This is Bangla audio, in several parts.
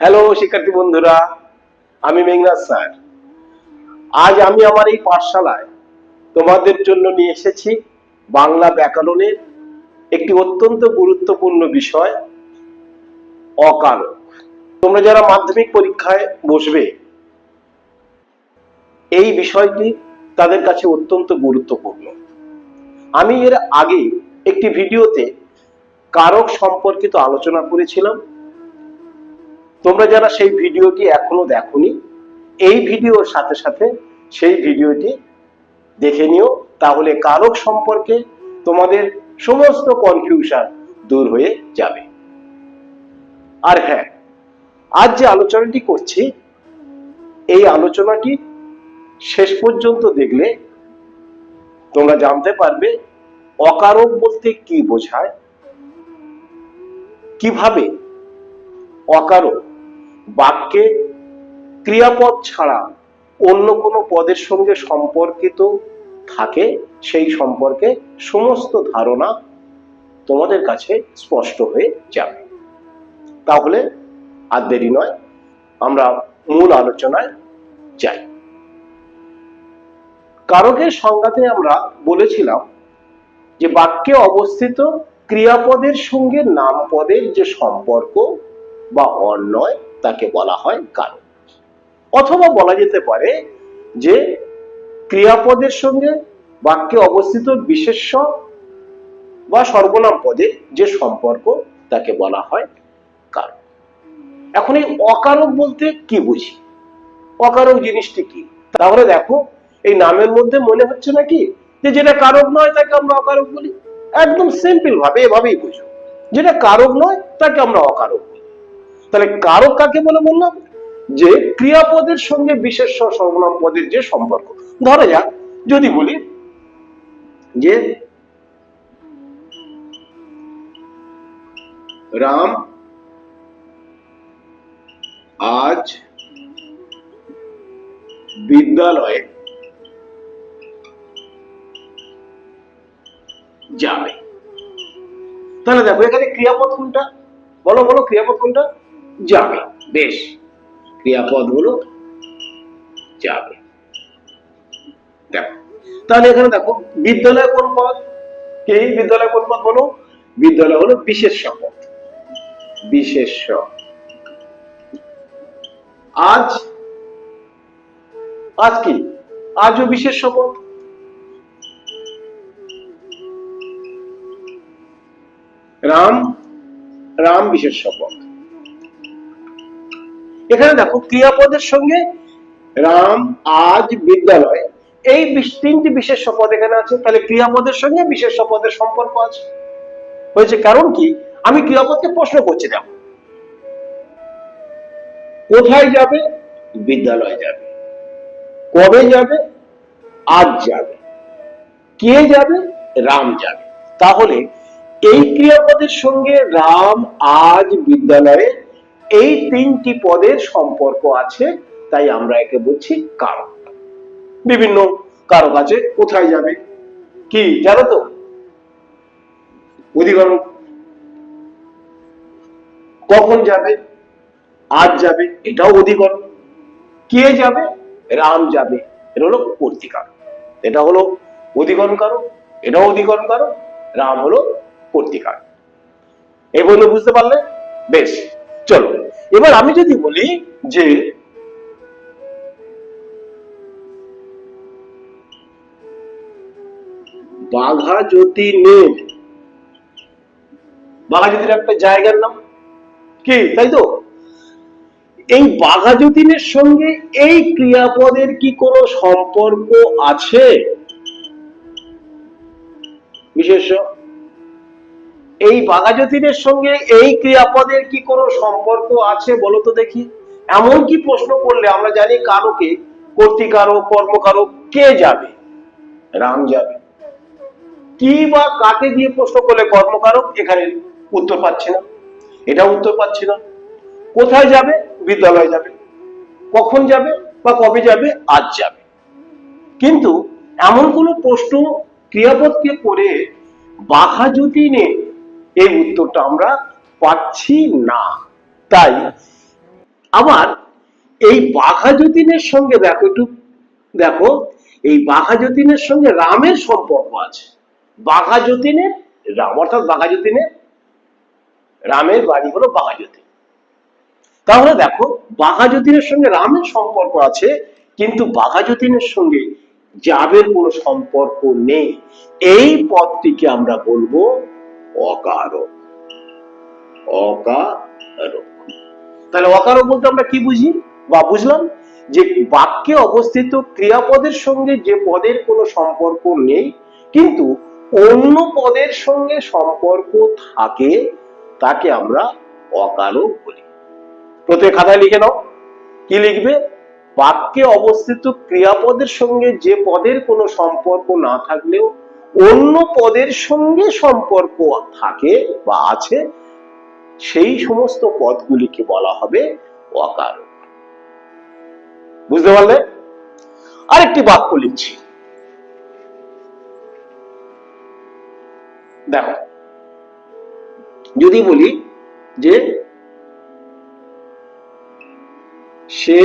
হ্যালো শিক্ষার্থী বন্ধুরা, আমি মেঘনাথ স্যার। আজ আমি আমার এই পাঠশালায় তোমাদের জন্য নিয়ে এসেছি বাংলা ব্যাকরণের একটি অত্যন্ত গুরুত্বপূর্ণ বিষয় অকারক তোমরা যারা মাধ্যমিক পরীক্ষায় বসবে, এই বিষয়টি তাদের কাছে অত্যন্ত গুরুত্বপূর্ণ। আমি এর আগে একটি ভিডিওতে কারক সম্পর্কিত আলোচনা করেছিলাম। তোমরা যারা সেই ভিডিওটি এখনও দেখোনি, এই ভিডিওর সাথে সাথে সেই ভিডিওটি দেখে নিও, তাহলে কারক সম্পর্কে তোমাদের সমস্ত কনফিউশন দূর হয়ে যাবে। আর হ্যাঁ আজ যে আলোচনাটি করছি, এই আলোচনাটি শেষ পর্যন্ত দেখলে তোমরা জানতে পারবে অকারক বলতে কি বোঝায়, কীভাবে অকারক বাক্যে ক্রিয়াপদ ছাড়া অন্য কোনো পদের সঙ্গে সম্পর্কিত থাকে, সেই সম্পর্কে সমস্ত ধারণা তোমাদের কাছে স্পষ্ট হয়ে যাবে। তাহলে আর দেরি নয়, আমরা মূল আলোচনায় যাই। কারকের সংজ্ঞাতে আমরা বলেছিলাম যে বাক্যে অবস্থিত ক্রিয়াপদের সঙ্গে নামপদের যে সম্পর্ক বা অন্যয় তাকে বলা হয় কারক অথবা বলা যেতে পারে যে ক্রিয়াপদের সঙ্গে বাক্যে অবস্থিত বিশেষ্য বা সর্বনাম পদে যে সম্পর্ক তাকে বলা হয় কারক এখন এই অকারক বলতে কি বুঝি? অকারক জিনিসটি কি? তাহলে দেখো, এই নামের মধ্যে মনে হচ্ছে নাকি যে যেটা কারক নয় তাকে আমরা অকারক বলি? একদম সিম্পল ভাবে এভাবেই বুঝো। যেটা কারক নয় তাকে আমরা অকারক বলি। তাহলে কারক কাকে বলে বললাম যে ক্রিয়াপদের সঙ্গে বিশেষ সর্বনাম পদের যে সম্পর্ক। ধরা যাক, যদি বলি যে রাম আজ বিদ্যালয়ে যাবে। তাহলে দেখো এখানে ক্রিয়াপদ কোনটা? বলো বলো, ক্রিয়াপদ কোনটা? যাবে, বেশ। ক্রিয়াপদ হলো যাবে। দেখো, তাহলে এখানে দেখো, বিদ্যালয় কোন পদ? কি বিদ্যালয় কোন পদ বলো? বিদ্যালয় হলো বিশেষ পদ বিশেষ আজ আজ কি? আজও বিশেষ শপথ রাম রাম বিশেষ শপথ এখানে দেখো ক্রিয়াপদের সঙ্গে রাম আজ বিদ্যালয়, এই তিনটি বিশেষ শপথ এখানে আছে। তাহলে ক্রিয়াপদের সঙ্গে বিশেষ শপথের সম্পর্ক আছে। হয়েছে কারণ কি? আমি ক্রিয়াপদকে প্রশ্ন করছি, দেখো। কোথায় যাবে? বিদ্যালয় যাবে। কবে যাবে? আজ যাবে। কে যাবে? রাম যাবে। তাহলে এই ক্রিয়াপদের সঙ্গে রাম আজ বিদ্যালয়ে এই তিনটি পদের সম্পর্ক আছে, তাই আমরা একে বলছি কারক। বিভিন্ন কারক আছে, কোথায় যাবে? কি, জানো তো? অধিকরণ। কখন যাবে? আজ যাবে, এটাও অধিকরণ। কে যাবে? রাম যাবে, এটা হলো কর্তিকারক এটা হলো অধিকরণ কারক, এটাও অধিকরণ কারক, রাম হলো কর্তিকারক এই বন্ধু বুঝতে পারলে? বেশ। চলো, এবার আমি যদি বলি যে বাঘা জ্যোতি নেব বাঘা জ্যোতির একটা জায়গার নাম কি, তাই তো? এই বাঘা যতীনের সঙ্গে এই ক্রিয়াপদের কি কোনো সম্পর্ক আছে? বিশেষ এই বাঘাযতীনের সঙ্গে এই ক্রিয়াপদের কি কোনো সম্পর্ক আছে বলো তো দেখি? এমন কি প্রশ্ন করলে আমরা জানি কারকে কর্তিকারক, কর্মকারক কে যাবে? রাম যাবে। কি বা কাকে দিয়ে প্রশ্ন করলে কর্মকারক? এখানে উত্তর পাচ্ছে না। এটা উত্তর পাচ্ছে না। কোথায় যাবে? বিদ্যালয় যাবে। কখন যাবে বা কবে যাবে? আজ যাবে। কিন্তু এমন কোনো প্রশ্ন ক্রিয়াপদকে করে বাঘা যদি নে এই উত্তরটা আমরা পাচ্ছি না। তাই আবার এই বাঘা যতীনের সঙ্গে দেখো একটু, দেখো, এই বাঘা যতীনের সঙ্গে রামের সম্পর্ক আছে। বাঘা যতীনের রাম, অর্থাৎ বাঘা যতীনের, রামের বাড়ি হলো বাঘা যতীন। তাহলে দেখো, বাঘা যতীনের সঙ্গে রামের সম্পর্ক আছে, কিন্তু বাঘা যতীনের সঙ্গে যাবের কোনো সম্পর্ক নেই। এই পদটিকে আমরা বলব অকারক। অকারক। তাহলে অকারক বলতে আমরা কি বুঝি? বা বুঝলাম যে বাক্যে অবস্থিত ক্রিয়াপদের সঙ্গে যে পদের কোনো সম্পর্ক নেই, কিন্তু অন্য পদের সঙ্গে সম্পর্ক থাকে, তাকে আমরা অকারক বলি। প্রত্যেক খাতায় লিখে নাও। কি লিখবে? বাক্যে অবস্থিত ক্রিয়াপদের সঙ্গে যে পদের কোনো সম্পর্ক না থাকলেও অন্য পদের সঙ্গে সম্পর্ক থাকে বা আছে, সেই সমস্ত পদগুলিকে বলা হবে অকারক বুঝতে পারলে? আরেকটি বাক্য লিখছি। দেখো, যদি বলি যে সে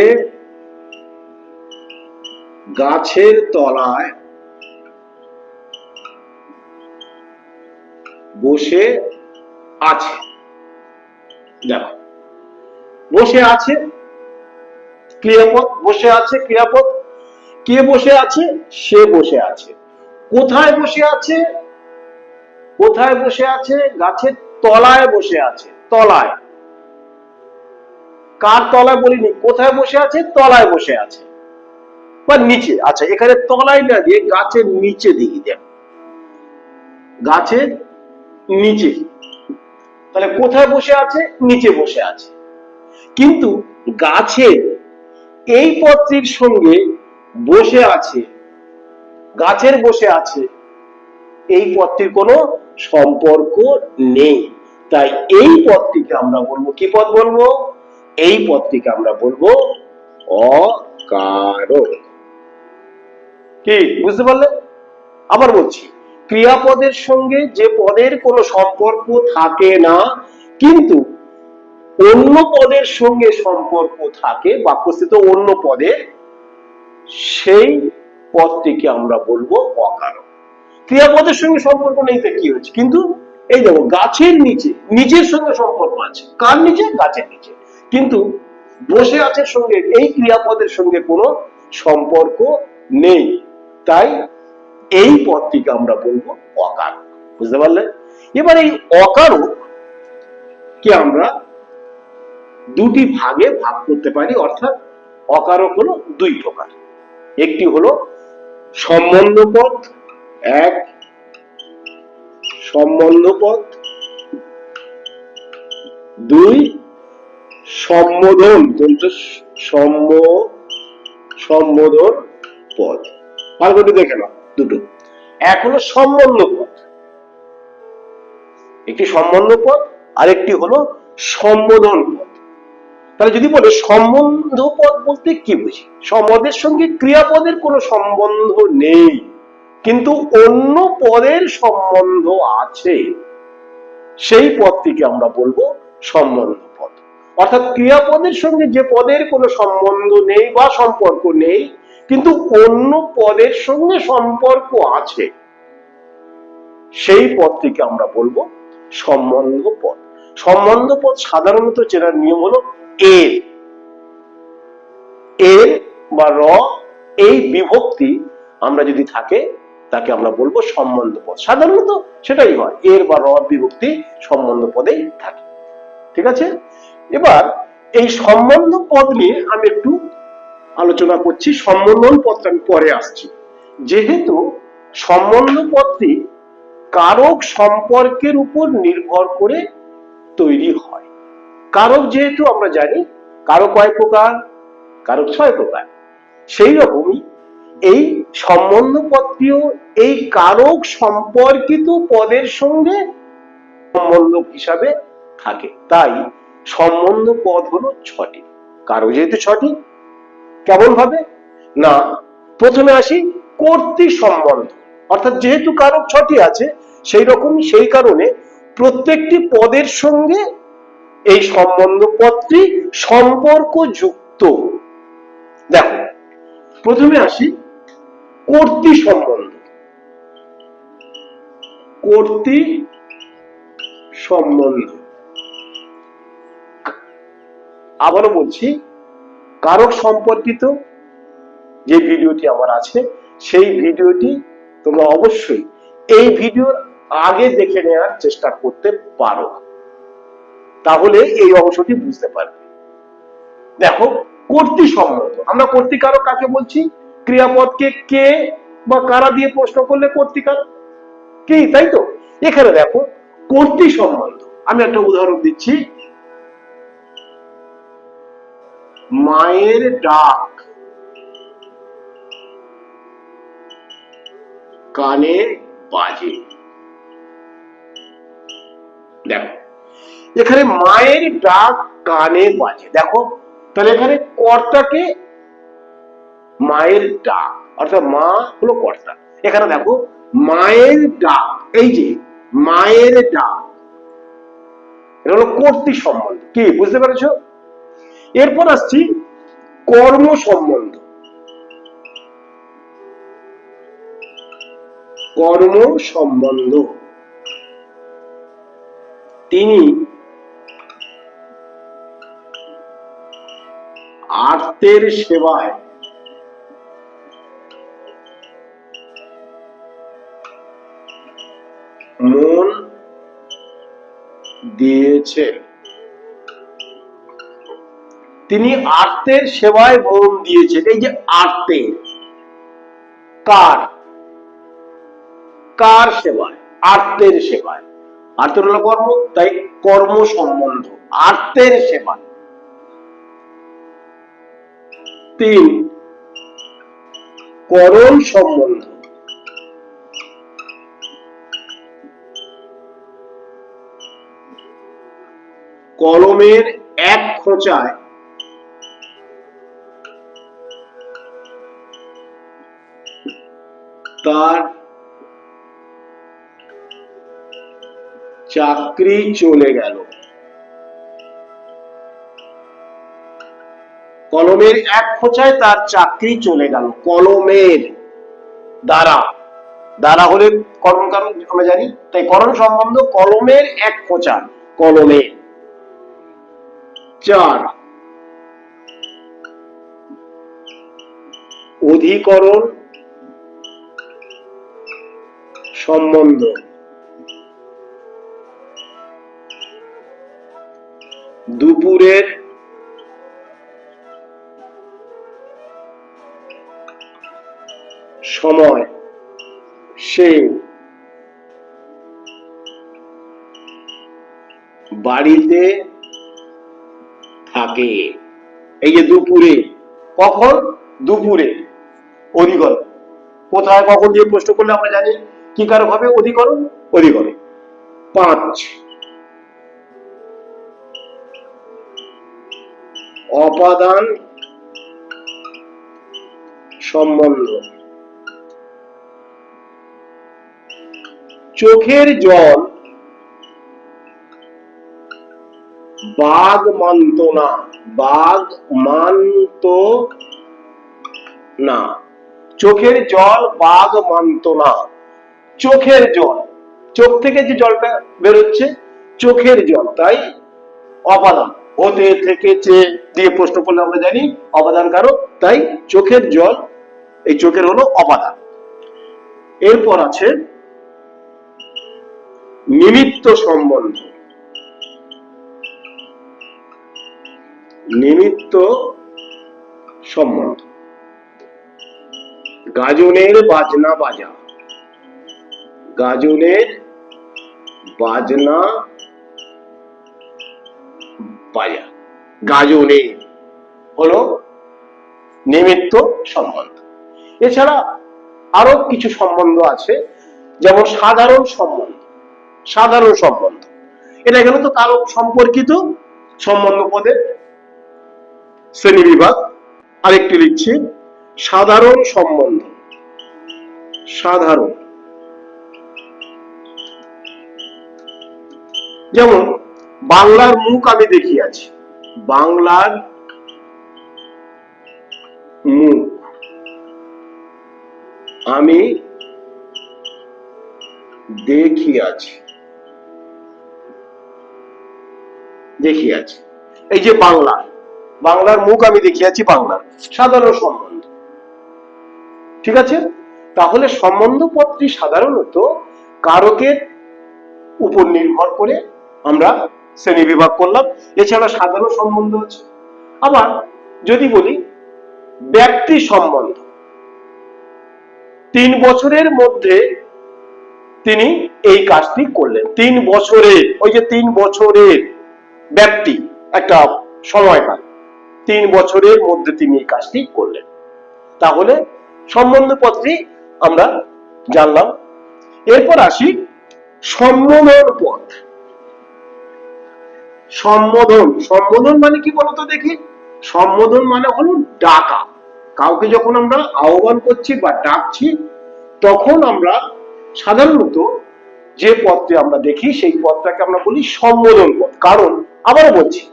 গাছের তলায় বসে আছে। দেখো, বসে আছে ক্রিয়াপদ বসে আছে ক্রিয়াপদ কে বসে আছে? সে বসে আছে। কোথায় বসে আছে? কোথায় বসে আছে? গাছের তলায় বসে আছে, তলায়। কার তলায় বলিনি? কোথায় বসে আছে? তলায় বসে আছে। বা নিচে আচ্ছা এখানে তলায় না, দিয়ে গাছের নিচে দিকে দেন গাছের নিচে। তাহলে কোথায় বসে আছে? নিচে বসে আছে। কিন্তু গাছে এই পত্রীর সঙ্গে বসে আছে, গাছের বসে আছে, এই পদটির কোনো সম্পর্ক নেই। তাই এই পদটিকে আমরা বলব, কি পদ বলব? এই পদটিকে আমরা বলব অকারক। কি, বুঝতে পারলে? আবার বলছি। ক্রিয়াপদের সঙ্গে যে পদের কোনো সম্পর্ক থাকে না, কিন্তু অন্য পদের সঙ্গে সম্পর্ক থাকে বাক্যস্থিত অন্য পদের সেই পদটিকে আমরা বলব অকারক ক্রিয়াপদের সঙ্গে সম্পর্ক নেই তো কি হচ্ছে কিন্তু এই দেখো, গাছের নিচে, নিজের সঙ্গে সম্পর্ক আছে। কার নিচে? গাছের নিচে। কিন্তু বসে আছে সঙ্গে, এই ক্রিয়াপদের সঙ্গে কোনো সম্পর্ক নেই। তাই এই পদটিকে আমরা বলব অকার বুঝতে পারলে? এবার এই অকারক কে আমরা দুটি ভাগে ভাগ করতে পারি, অর্থাৎ অকারক হলো দুই প্রকার। একটি হলো সম্বন্ধ পদ, এক সম্বন্ধ পদ, দুই সম্বোধন সম্ম সম্বোধন পদ। ভালো দেখে নাও। দুটো। এক হলো সম্বন্ধ পদ একটি সম্বন্ধ পদ আরেকটি হলো সম্বোধন পদ তাহলে যদি বলে সম্বন্ধ পদ বলতে কি বুঝি? সম্বন্ধের সঙ্গে ক্রিয়াপদের কোনো সম্বন্ধ নেই। কিন্তু অন্য পদের সম্বন্ধ আছে। সেই পদটিকে আমরা বলব সম্বন্ধ পদ। অর্থাৎ ক্রিয়াপদের সঙ্গে যে পদের কোনো সম্বন্ধ নেই বা সম্পর্ক নেই কিন্তু অন্য পদের সঙ্গে সম্পর্ক আছে। সেই পদটিকে আমরা বলব সম্বন্ধ পদ। সম্বন্ধ পদ সাধারণত চেনার নিয়ম হলো এর এর বা র এই বিভক্তি আমরা যদি থাকে, তাকে আমরা বলব সম্বন্ধ পদ। সাধারণত সেটাই হয় এর বা র বিভক্তি সম্বন্ধ পদেই থাকে। ঠিক আছে? এবার এই সম্বন্ধ পদ নিয়ে আমি একটু আলোচনা করছি সম্বন্ধন পদটা আমি পরে আসছি। যেহেতু সম্বন্ধ পদটি কারক সম্পর্কের উপর নির্ভর করে তৈরি হয়। কারক যেহেতু আমরা জানি কারক কয় প্রকার কারক ছয় প্রকার। সেই রকমই এই সম্বন্ধ পদটিও এই কারক সম্পর্কিত পদের সঙ্গে সম্বন্ধ হিসাবে থাকে। তাই সম্বন্ধ পদ হলো ছটি। কারও যেহেতু ছটি কেমন ভাবে না। প্রথমে আসি কর্তৃ সম্বন্ধ। অর্থাৎ যেহেতু কারক ছটি আছে, সেই রকম সেই কারণে প্রত্যেকটি পদের সঙ্গে এই সম্বন্ধ পদটি সম্পর্ক যুক্ত দেখো, প্রথমে আসি কর্তৃ সম্বন্ধ। কর্তৃ সম্বন্ধ। আবারও বলছি কারক সম্পর্কিত যে ভিডিওটি আমার আছে, সেই ভিডিওটি তোমরা অবশ্যই এই ভিডিওর আগে দেখে নেওয়ার চেষ্টা করতে পারো। তাহলে এই অংশটি বুঝতে পারবে। দেখো, কর্তৃ সম্বন্ধ আমরা কর্তৃকারক কাকে বলছি? ক্রিয়াপদকে কে বা কারা দিয়ে প্রশ্ন করলে কর্তৃকারক কি তাই তো? এখানে দেখো, কর্তৃ সম্বন্ধ আমি একটা উদাহরণ দিচ্ছি। মায়ের ডাক। কানে বাজে। দেখো, এখানে মায়ের ডাক কানে বাজে। দেখো, তাহলে এখানে কর্তাকে মায়ের ডাক, অর্থাৎ মা হলো কর্তা। এখানে দেখো, মায়ের ডাক, এই যে মায়ের ডাক, এটা হলো কর্তৃ সম্বন্ধ। কি, বুঝতে পেরেছ? এরপর আসছি কর্ম সম্বন্ধ। কর্ম সম্বন্ধ। তিনি আর্তের সেবায় মন দিয়েছেন। তিনি আর্তের সেবায় মন দিয়েছেন। এই যে আর্তের কার? কার সেবায়? আর্তের সেবায়। আর্তের হলো কর্ম, তাই কর্ম সম্বন্ধ। আর্তের সেবায়। তিন, করণ সম্বন্ধ। কলমের এক খোঁচায় তার চাকরি চলে গেল। কলমের এক খোঁচায় তার চাকরি চলে গেল। কলমের দ্বারা। দ্বারা হলে করণ কারণ আমরা জানি, তাই করণ সম্বন্ধ কলমের এক খোঁচা কলমের চার। অধিকরণ সম্বন্ধ। দুপুরের সময় সে বাড়িতে থাকে। এই যে দুপুরে, কখন? দুপুরে। অধিকরণ। কোথায়, কখন দিয়ে প্রশ্ন করলে আমরা জানি? কি কারক হবে? অধিকরণ? অধিকরণ। পাঁচ। অপাদান সম্বন্ধ। চোখের জল বাঘ মানত না বাঘ মানত না চোখের জল বাঘ মানত না চোখের জল। চোখ থেকে যে জলটা বেরোচ্ছে, চোখের জল। তাই অপাদান হতে থেকে চে দিয়ে প্রশ্ন করলে আমরা জানি অপাদান কারক তাই চোখের জল, এই চোখের হলো অপাদান এরপর আছে নিমিত্ত সম্বন্ধ। নিমিত্ত সম্বন্ধ। গাজনের বাজনা বাজা। গাজনের বাজনা বাজা গাজনের হলো নিমিত্ত সম্বন্ধ। এছাড়া আরও কিছু সম্বন্ধ আছে, যেমন সাধারণ সম্বন্ধ। সাধারণ সম্বন্ধ। এটা গেল তো কারক সম্পর্কিত সম্বন্ধ পদের শ্রেণি বিভাগ, আরেকটি লিখছি, সাধারণ সম্বন্ধ। সাধারণ। যেমন, বাংলার মুখ আমি দেখিয়াছি। বাংলার মুখ। আমি দেখিয়াছি। দেখিয়াছি। এই যে বাংলা, বাংলার মুখ আমি দেখিয়াছি বাংলার। সাধারণ সম্বন্ধ। ঠিক আছে? তাহলে সম্বন্ধ পদটি সাধারণত কারকের উপর নির্ভর করে আমরা শ্রেণি বিভাগ করলাম। এছাড়া সাধারণ সম্বন্ধ আছে। আবার যদি বলি, ব্যক্তি সম্বন্ধ। তিন বছরের মধ্যে তিনি এই কাজটি করলেন। তিন বছরে, ওই যে তিন বছরের ব্যক্তি একটা সময়কাল তিন বছরের মধ্যে তিনি এই কাজটি করলেন। তাহলে সম্বন্ধপত্রী আমরা জানলাম। এরপর আসি সম্বোধন পদ সম্বোধন। সম্বোধন মানে কি বলতো দেখি? সম্বোধন মানে হলো ডাকা। কাউকে যখন আমরা আহ্বান করছি বা ডাকছি, তখন আমরা সাধারণত যে পদটি আমরা দেখি, সেই পদটাকে আমরা বলি সম্বোধন পদ। কারণ, আবারও বলছি,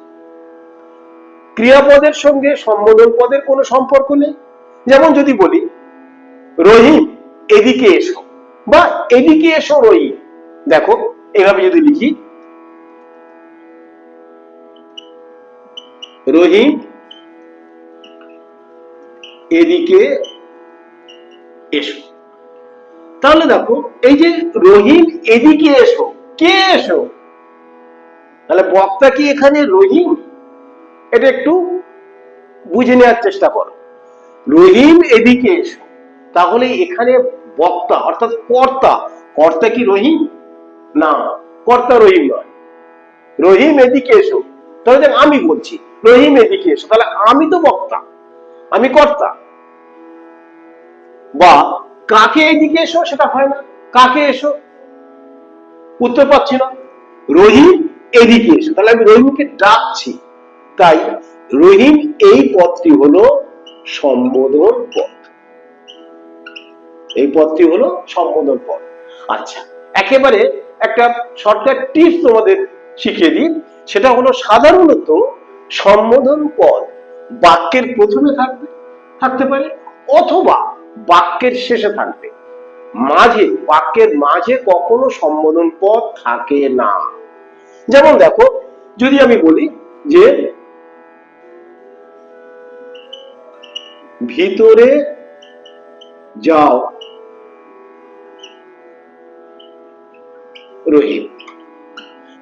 ক্রিয়াপদের সঙ্গে সম্বোধন পদের কোনো সম্পর্ক নেই। যেমন যদি বলি, রহিম, এদিকে এসো বা এদিকে এসো রহিম। দেখো, এভাবে যদি লিখি রহিম, এদিকে এসো। তাহলে দেখো, এই যে রহিম এদিকে এসো, কে এসো? তাহলে বক্তা কি এখানে রহিম? এটা একটু বুঝে নেওয়ার চেষ্টা করো। রহিম এদিকে এসো, তাহলে এখানে বক্তা, অর্থাৎ কর্তা। কর্তা কি রহিম? না, কর্তা রহিম নয়। রহিম এদিকে এসো। তাহলে দেখ, আমি বলছি, রহিম এদিকে এসো, তাহলে আমি তো বক্তা, আমি কর্তা। বা কাকে এদিকে এসো, সেটা হয় না, কাকে এসো? উত্তর পাচ্ছি না। রহিম এদিকে এসো, তাহলে আমি রহিমকে ডাকছি। তাই রহিম এই পথটি হলো সম্বোধন পথ এই পথটি হলো সম্বোধন পদ। আচ্ছা একেবারে একটা শর্টকাট টিপস তোমাদের শিখিয়ে দিই। সেটা হলো সাধারণত সম্বোধন পদ বাক্যের প্রথমে থাকবে, থাকতে পারে, অথবা বাক্যের শেষে থাকবে। মাঝে, বাক্যের মাঝে কখনো সম্বোধন পদ থাকে না। যেমন দেখো, যদি আমি বলি যে, ভিতরে যাও রহিম।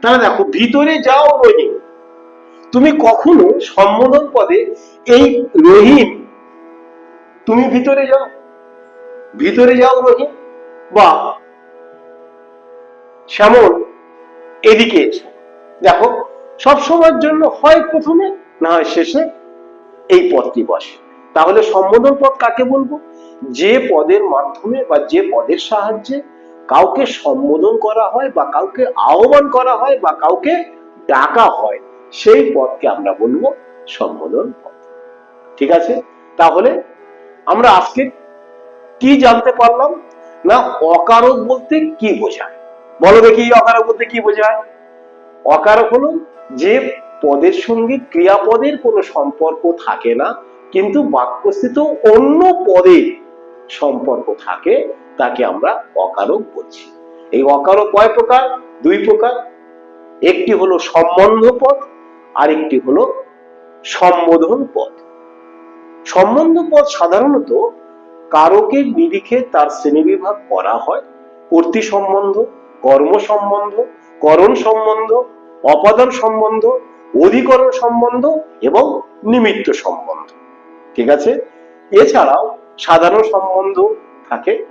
তাহলে দেখো, ভিতরে যাও রহিম তুমি কখনো সম্বোধন পদে এই রহিম, তুমি ভিতরে যাও। ভিতরে যাও রহিম। বা শ্যামল, এদিকে এসো। দেখো, সব সময়ের জন্য হয় প্রথমে, না হয় শেষে এই পদটি বসে। তাহলে সম্বোধন পদ কাকে বলব? যে পদের মাধ্যমে বা যে পদের সাহায্যে কাউকে সম্বোধন করা হয় বা কাউকে আহ্বান করা হয় বা কাউকে ডাকা হয়, সেই পদকে আমরা বলব সম্বোধন পদ ঠিক আছে? তাহলে আমরা আজকে কি জানতে পারলাম? না অকারক বলতে কি বোঝায়? বলো দেখি অকারক বলতে কি বোঝায়? অকারক হলো যে পদের সঙ্গে ক্রিয়াপদের কোনো সম্পর্ক থাকে না, কিন্তু বাক্যস্থিত অন্য পদে সম্পর্ক থাকে, তাকে আমরা অকারক বলছি। এই অকারক কয় প্রকার? দুই প্রকার। একটি হলো সম্বন্ধ পদ আরেকটি হলো সম্বোধন পদ সম্বন্ধ পদ সাধারণত কারকের নিরিখে তার শ্রেণীবিভাগ করা হয়। কর্তৃ সম্বন্ধ, কর্ম সম্বন্ধ, করণ সম্বন্ধ, অপাদান সম্বন্ধ, অধিকরণ সম্বন্ধ এবং নিমিত্ত সম্বন্ধ। ঠিক আছে? এছাড়াও সাধারণ সম্বন্ধ থাকে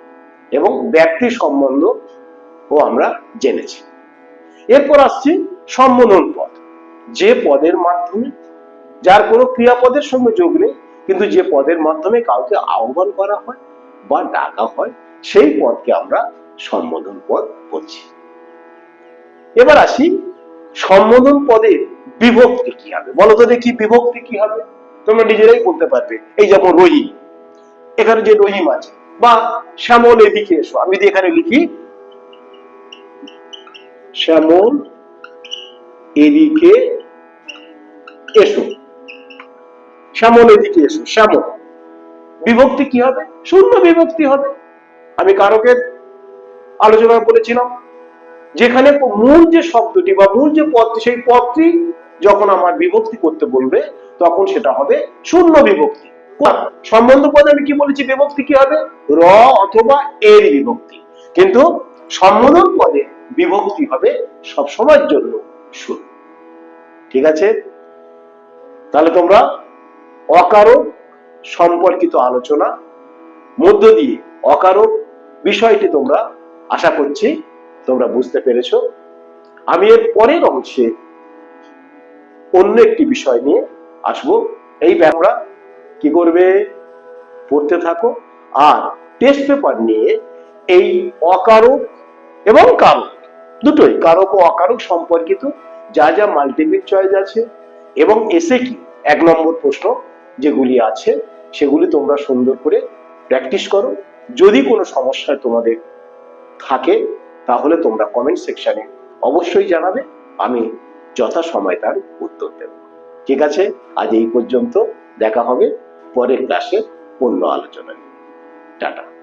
এবং ব্যক্তি সম্বন্ধ ও আমরা জেনেছি। এরপর আসছি সম্বোধন পদ। যে পদের মাধ্যমে, যার কোনো ক্রিয়াপদের সঙ্গে যোগ নেই, কিন্তু যে পদের মাধ্যমে কাউকে আহ্বান করা হয় বা ডাকা হয়, সেই পদকে আমরা সম্বোধন পদ বলছি। এবার আসি সম্বোধন পদের বিভক্তি কি হবে? বলো তো দেখি বিভক্তি কি হবে? তোমরা নিজেরাই বলতে পারবে। এই যেমন রহিম, এখানে যে রহিম আছে, বা শ্যামল এদিকে এসো, আমি যদি এখানে লিখি, শ্যামল এদিকে এসো, শ্যামল এদিকে এসো, শ্যামল। বিভক্তি কি হবে? শূন্য বিভক্তি হবে। আমি কারকের আলোচনা করেছিলাম, যেখানে মূল যে শব্দটি বা মূল যে পদটি, সেই পদটি যখন আমার বিভক্তি করতে বলবে, তখন সেটা হবে শূন্য বিভক্তি। সম্বন্ধ পদে আমি কি বলেছি, বিভক্তি কি হবে? র অথবা এর বিভক্তি। কিন্তু সম্বোধন পদে বিভক্তি হবে সব সময়ের জন্য শূন্য। ঠিক আছে? তাহলে তোমরা অকারক সম্পর্কিত আলোচনা, মধ্য দিয়ে অকারক বিষয়টি তোমরা আশা করছি তোমরা বুঝতে পেরেছ। আমি এর পরের অংশে অন্য একটি বিষয় নিয়ে আসব। এই ব্যাপারা কি করবে? পড়তে থাকো। আর টেস্ট পেপার নিয়ে এই অকারক এবং কারক দুটোই, কারক ও অকারক সম্পর্কিত যা যা মাল্টিপিল চয়েস আছে এবং এসে কি? এক নম্বর প্রশ্ন যেগুলি আছে, সেগুলি তোমরা সুন্দর করে প্র্যাকটিস করো। যদি কোনো সমস্যায় তোমাদের থাকে, তাহলে তোমরা কমেন্ট সেকশনে অবশ্যই জানাবে। আমি যথাসময় তার উত্তর দেব। ঠিক আছে? আজ এই পর্যন্ত দেখা হবে পরের ক্লাসে অন্য আলোচনা নিয়ে। টাটা।